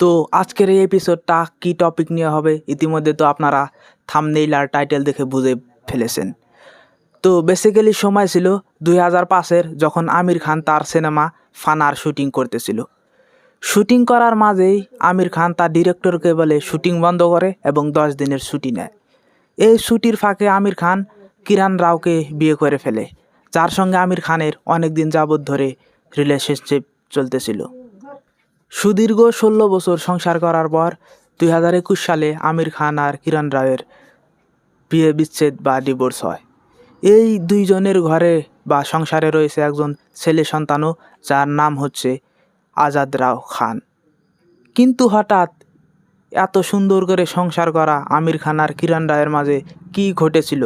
তো আজকের এই এপিসোডটা কী টপিক নিয়ে হবে? ইতিমধ্যে তো আপনারা থামনেইল আর টাইটেল দেখে বুঝে ফেলেছেন। তো বেসিক্যালি সময় ছিল দুই হাজার পাঁচের, যখন আমির খান তার সিনেমা ফানার শুটিং করতেছিল। শুটিং করার মাঝেই আমির খান তার ডিরেক্টরকে বলে শুটিং বন্ধ করে এবং দশ দিনের ছুটি নেয়। এই ছুটির ফাঁকে আমির খান কিরান রাওকে বিয়ে করে ফেলে, যার সঙ্গে আমির খানের অনেক দিন যাবৎ ধরে রিলেশনশিপ চলতেছিল। সুদীর্ঘ ষোলো বছর সংসার করার পর দুই হাজার একুশ সালে আমির খান আর কিরণ রায়ের বিয়ে বিচ্ছেদ বা ডিভোর্স হয়। এই দুইজনের ঘরে বা সংসারে রয়েছে একজন ছেলে সন্তানও, যার নাম হচ্ছে আজাদ রাও খান। কিন্তু হঠাৎ এত সুন্দর করে সংসার করা আমির খান আর কিরণ রায়ের মাঝে কী ঘটেছিল,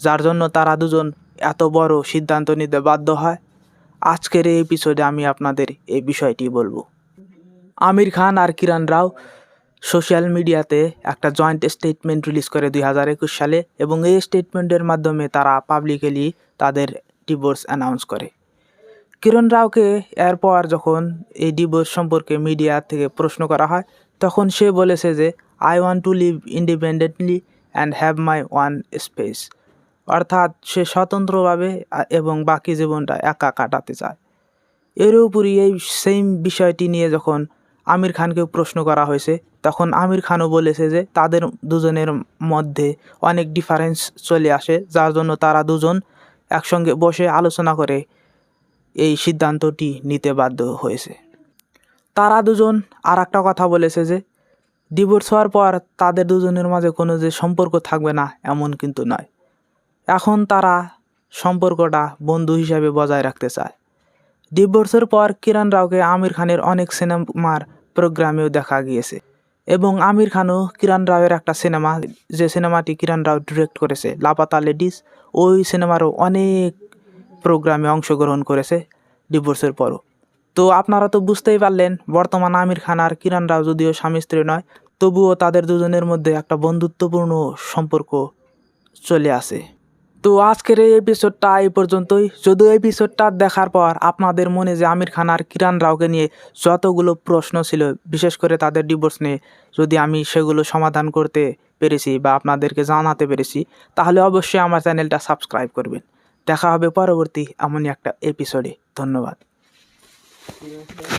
যার জন্য তারা দুজন এত বড় সিদ্ধান্ত নিতে বাধ্য হয়? আজকের এই এপিসোডে আমি আপনাদের এই বিষয়টি বলব। আমির খান আর কিরণ রাও সোশ্যাল মিডিয়াতে একটা জয়েন্ট স্টেটমেন্ট রিলিজ করে দুই হাজার একুশ সালে এবং এই স্টেটমেন্টের মাধ্যমে তারা পাবলিকলি তাদের ডিভোর্স অ্যানাউন্স করে। কিরণ রাওকে এরপর যখন এই ডিভোর্স সম্পর্কে মিডিয়া থেকে প্রশ্ন করা হয়, তখন সে বলেছে যে I want to live independently and have my one space অর্থাৎ সে স্বতন্ত্রভাবে এবং বাকি জীবনটা একা কাটাতে চায়। এর উপরই এই সেম বিষয়টি নিয়ে যখন আমির খানকে প্রশ্ন করা হয়েছে। তখন আমির খানও বলেছে যে তাদের দুজনের মধ্যে অনেক ডিফারেন্স চলে আসে, যার জন্য তারা দুজন একসঙ্গে বসে আলোচনা করে এই সিদ্ধান্তটি নিতে বাধ্য হয়েছে। তারা দুজন আর একটা কথা বলেছে যে ডিভোর্স হওয়ার পর তাদের দুজনের মাঝে কোনো যে সম্পর্ক থাকবে না, এমন কিন্তু নয়। এখন তারা সম্পর্কটা বন্ধু হিসাবে বজায় রাখতে চায়। ডিভোর্সের পর কিরণ রাওকে আমির খানের অনেক সিনেমার প্রোগ্রামেও দেখা গিয়েছে। এবং আমির খানও কিরণ রাওয়ের একটা সিনেমা, যে সিনেমাটি কিরণ রাও ডিরেক্ট করেছে, লাপাতা লেডিস, ওই সিনেমারও অনেক প্রোগ্রামে অংশগ্রহণ করেছে ডিভোর্সের পরও। তো আপনারা তো বুঝতেই পারলেন, বর্তমান আমির খান আর কিরণ রাও যদিও স্বামী স্ত্রী নয়, তবুও তাদের দুজনের মধ্যে একটা বন্ধুত্বপূর্ণ সম্পর্ক চলে আসে। তো আজকের এই এপিসোডটা এই পর্যন্তই। যদিও এপিসোডটা দেখার পর আপনাদের মনে যে আমির খান আর কিরান রাওকে নিয়ে যতগুলো প্রশ্ন ছিল, বিশেষ করে তাদের ডিভোর্স নিয়ে, যদি আমি সেগুলো সমাধান করতে পেরেছি বা আপনাদেরকে জানাতে পেরেছি, তাহলে অবশ্যই আমার চ্যানেলটা সাবস্ক্রাইব করবেন। দেখা হবে পরবর্তী এমনই একটা এপিসোডে ধন্যবাদ।